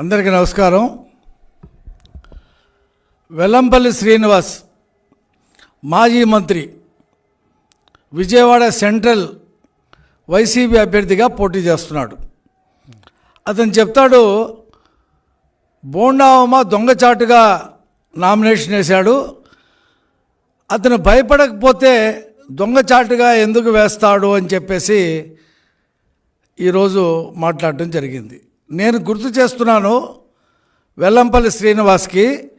అందరికీ నమస్కారం. వెల్లంపల్లి శ్రీనివాస్ మాజీ మంత్రి విజయవాడ సెంట్రల్ వైసీపీ అభ్యర్థిగా పోటీ చేస్తున్నాడు. అతను చెప్తాడు బోండావమ్మ దొంగచాటుగా నామినేషన్ వేశాడు. అతను భయపడకపోతే దొంగచాటుగా ఎందుకు వేస్తాడు అని చెప్పేసి ఈరోజు మాట్లాడటం జరిగింది. నేను గుర్తు చేస్తున్నాను వెల్లంపల్లి శ్రీనివాస్కి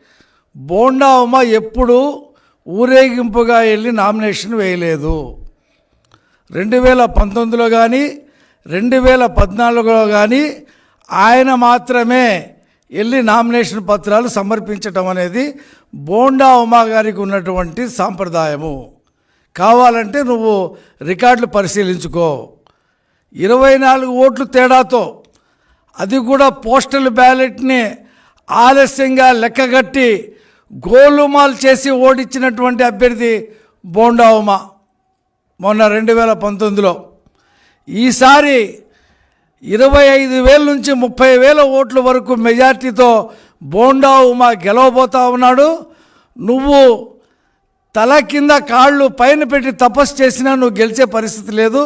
బోండా ఉమ ఎప్పుడు ఊరేగింపుగా వెళ్ళి నామినేషన్ వేయలేదు. రెండు వేల పంతొమ్మిదిలో కానీ రెండు వేల పద్నాలుగులో కానీ ఆయన మాత్రమే వెళ్ళి నామినేషన్ పత్రాలు సమర్పించటం అనేది బోండా ఉమా గారికి ఉన్నటువంటి సాంప్రదాయము. కావాలంటే నువ్వు రికార్డులు పరిశీలించుకో. ఇరవై నాలుగు ఓట్లు తేడాతో అది కూడా పోస్టల్ బ్యాలెట్ని ఆలస్యంగా లెక్కగట్టి గోలుమాల్ చేసి ఓడించినటువంటి అభ్యర్థి బోండా ఉమా మొన్న రెండు వేల పంతొమ్మిదిలో. ఈసారి ఇరవై ఐదు వేల నుంచి ముప్పై వేల ఓట్ల వరకు మెజార్టీతో బోండా ఉమా గెలవబోతా ఉన్నాడు. నువ్వు తల కింద కాళ్ళు పైన పెట్టి తపస్సు చేసినా నువ్వు గెలిచే పరిస్థితి లేదు.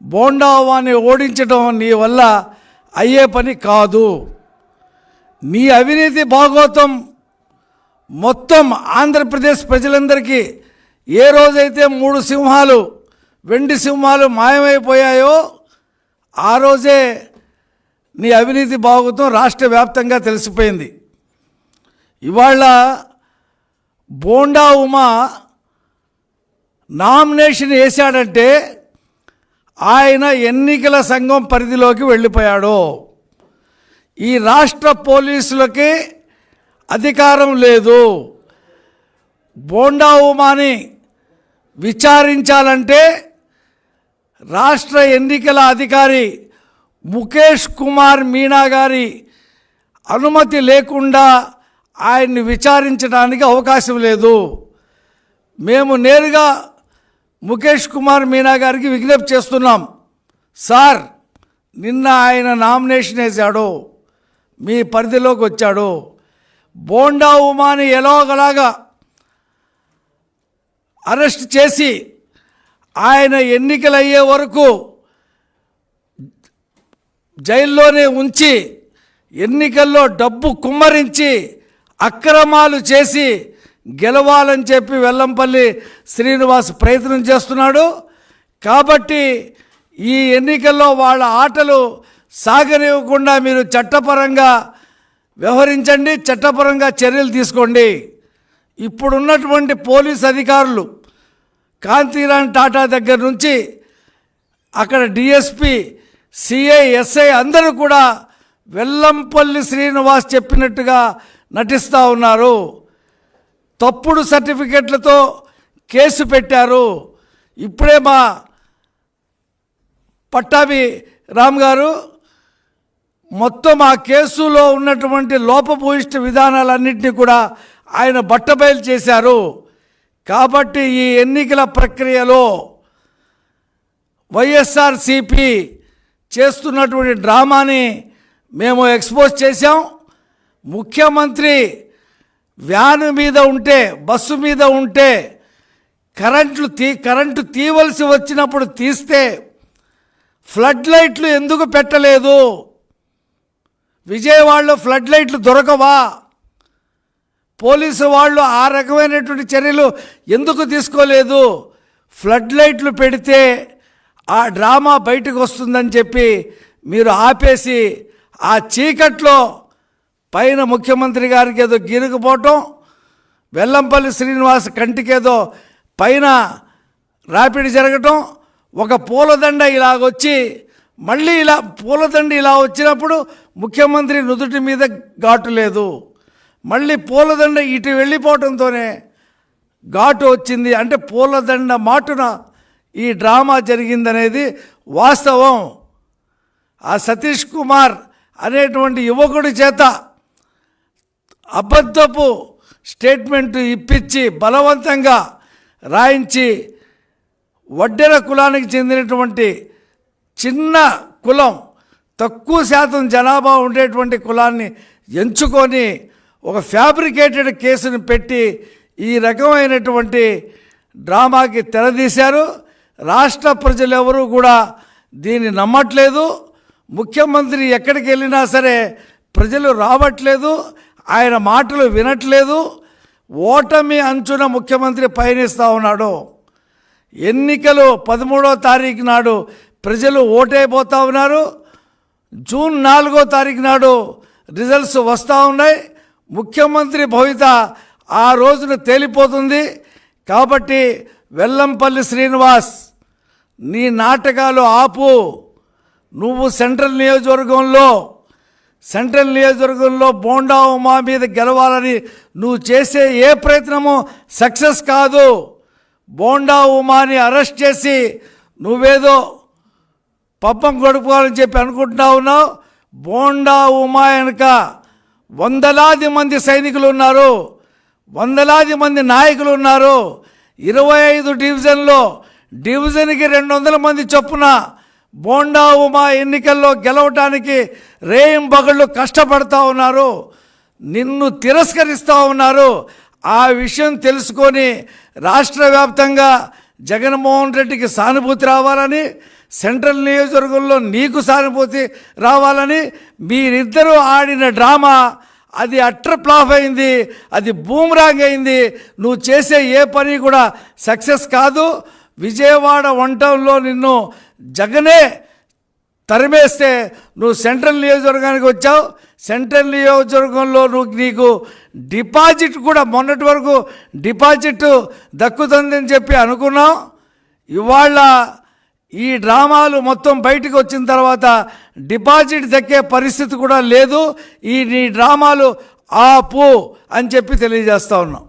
బోండా ఉమాని ఓడించడం నీ వల్ల అయ్యే పని కాదు. మీ అవినీతి భాగోతం మొత్తం ఆంధ్రప్రదేశ్ ప్రజలందరికీ ఏ రోజైతే మూడు సింహాలు వెండి సింహాలు మాయమైపోయాయో ఆ రోజే నీ అవినీతి భాగోతం రాష్ట్ర వ్యాప్తంగా తెలిసిపోయింది. ఇవాళ బోండా ఉమా నామినేషన్ వేశాడంటే ఆయన ఎన్నికల సంఘం పరిధిలోకి వెళ్ళిపోయాడు. ఈ రాష్ట్ర పోలీసులకి అధికారం లేదు. బోండా ఉమాని విచారించాలంటే రాష్ట్ర ఎన్నికల అధికారి ముఖేష్ కుమార్ మీనా గారి అనుమతి లేకుండా ఆయన్ని విచారించడానికి అవకాశం లేదు. మేము నేరుగా ముఖేష్ కుమార్ మీనా గారికి విజ్ఞప్తి చేస్తున్నాం. సార్ నిన్న ఆయన నామినేషన్ వేశాడు. మీ పరిధిలోకి వచ్చాడు. బోండా ఉమాని ఎలాగలాగా అరెస్ట్ చేసి ఆయన ఎన్నికలయ్యే వరకు జైల్లోనే ఉంచి ఎన్నికల్లో డబ్బు కుమ్మరించి అక్రమాలు చేసి గెలవాలని చెప్పి వెల్లంపల్లి శ్రీనివాస్ ప్రయత్నం చేస్తున్నాడు. కాబట్టి ఈ ఎన్నికల్లో వాళ్ళ ఆటలు సాగనివ్వకుండా మీరు చట్టపరంగా వ్యవహరించండి చట్టపరంగా చర్యలు తీసుకోండి. ఇప్పుడున్నటువంటి పోలీస్ అధికారులు కాంతిరాన్ టాటా దగ్గర నుంచి అక్కడ డిఎస్పి సిఐ ఎస్ఐ అందరూ కూడా వెల్లంపల్లి శ్రీనివాస్ చెప్పినట్టుగా నటిస్తూ ఉన్నారు. తప్పుడు సర్టిఫికెట్లతో కేసు పెట్టారు. ఇప్పుడే మా పట్టాభి రామ్ గారు మొత్తం ఆ కేసులో ఉన్నటువంటి లోపభూయిష్ట విధానాలన్నింటినీ కూడా ఆయన బట్టబయలు చేశారు. కాబట్టి ఈ ఎన్నికల ప్రక్రియలో వైఎస్ఆర్సిపి చేస్తున్నటువంటి డ్రామాని మేము ఎక్స్పోజ్ చేశాం. ముఖ్యమంత్రి వ్యాను మీద ఉంటే బస్సు మీద ఉంటే కరెంట్లు తీ కరెంటు తీవలసి వచ్చినప్పుడు తీస్తే ఫ్లడ్ లైట్లు ఎందుకు పెట్టలేదు? విజయవాడలో ఫ్లడ్ లైట్లు దొరకవా? పోలీసు వాళ్ళు ఆ రకమైనటువంటి చర్యలు ఎందుకు తీసుకోలేదు? ఫ్లడ్ లైట్లు పెడితే ఆ డ్రామా బయటకు వస్తుందని చెప్పి మీరు ఆపేసి ఆ చీకట్లో పైన ముఖ్యమంత్రి గారికి ఏదో గిరుకుపోవటం వెల్లంపల్లి శ్రీనివాస్ కంటికేదో పైన రాపిడి జరగటం ఒక పూలదండ ఇలాగొచ్చి మళ్ళీ ఇలా పూలదండ ఇలా వచ్చినప్పుడు ముఖ్యమంత్రి నుదుటి మీద ఘాటు లేదు. మళ్ళీ పూలదండ ఇటు వెళ్ళిపోవటంతోనే ఘాటు వచ్చింది. అంటే పూలదండ మాటున ఈ డ్రామా జరిగిందనేది వాస్తవం. ఆ సతీష్ కుమార్ అనేటువంటి యువకుడి చేత అబద్ధపు స్టేట్మెంట్ ఇప్పించి బలవంతంగా రాయించి వడ్డెర కులానికి చెందినటువంటి చిన్న కులం తక్కువ శాతం జనాభా ఉండేటువంటి కులాన్ని ఎంచుకొని ఒక ఫ్యాబ్రికేటెడ్ కేసుని పెట్టి ఈ రకమైనటువంటి డ్రామాకి తెరదీశారు. రాష్ట్ర ప్రజలెవరూ కూడా దీన్ని నమ్మట్లేదు. ముఖ్యమంత్రి ఎక్కడికి వెళ్ళినా సరే ప్రజలు రావట్లేదు. ఆయన మాటలు వినట్లేదు. ఓటమి అంచున ముఖ్యమంత్రి పయనిస్తూ ఉన్నాడు. ఎన్నికలు పదమూడో తారీఖు నాడు ప్రజలు ఓటైపోతూ ఉన్నారు. జూన్ నాలుగో తారీఖు నాడు రిజల్ట్స్ వస్తూ ఉన్నాయి. ముఖ్యమంత్రి భవిత ఆ రోజున తేలిపోతుంది. కాబట్టి వెల్లంపల్లి శ్రీనివాస్ నీ నాటకాలు ఆపు. నువ్వు సెంట్రల్ నియోజకవర్గంలో సెంట్రల్ నియోజకవర్గంలో బోండా ఉమా మీద గెలవాలని నువ్వు చేసే ఏ ప్రయత్నము సక్సెస్ కాదు. బోండా ఉమాని అరెస్ట్ చేసి నువ్వేదో పప్పం గడుపుకోవాలని చెప్పి అనుకుంటా ఉన్నావు. బోండా ఉమా వెనక వందలాది మంది సైనికులు ఉన్నారు. వందలాది మంది నాయకులు ఉన్నారు. ఇరవై ఐదు డివిజన్లో డివిజన్కి రెండు వందల మంది చొప్పున బోండా ఉమా ఎన్నికల్లో గెలవటానికి రేయింబగళ్ళు కష్టపడతా ఉన్నారు నిన్ను తిరస్కరిస్తూ ఉన్నారు. ఆ విషయం తెలుసుకొని రాష్ట్ర వ్యాప్తంగా జగన్మోహన్ రెడ్డికి సానుభూతి రావాలని సెంట్రల్ నియోజకవర్గంలో నీకు సానుభూతి రావాలని మీరిద్దరూ ఆడిన డ్రామా అది అట్టర్ ఫ్లాప్ అయింది అది బూమ్రాంగ్ అయింది. నువ్వు చేసే ఏ పని కూడా సక్సెస్ కాదు. విజయవాడ వంటంలో నిన్ను జగనే తరిమేస్తే నువ్వు సెంట్రల్ నియోజకవర్గానికి వచ్చావు. సెంట్రల్ నియోజకవర్గంలో నువ్వు నీకు డిపాజిట్ కూడా మొన్నటి వరకు డిపాజిట్ దక్కుతుందని చెప్పి అనుకున్నావు. ఇవాళ ఈ డ్రామాలు మొత్తం బయటకు వచ్చిన తర్వాత డిపాజిట్ దక్కే పరిస్థితి కూడా లేదు. ఈ నీ డ్రామాలు ఆపు అని చెప్పి తెలియజేస్తా ఉన్నాం.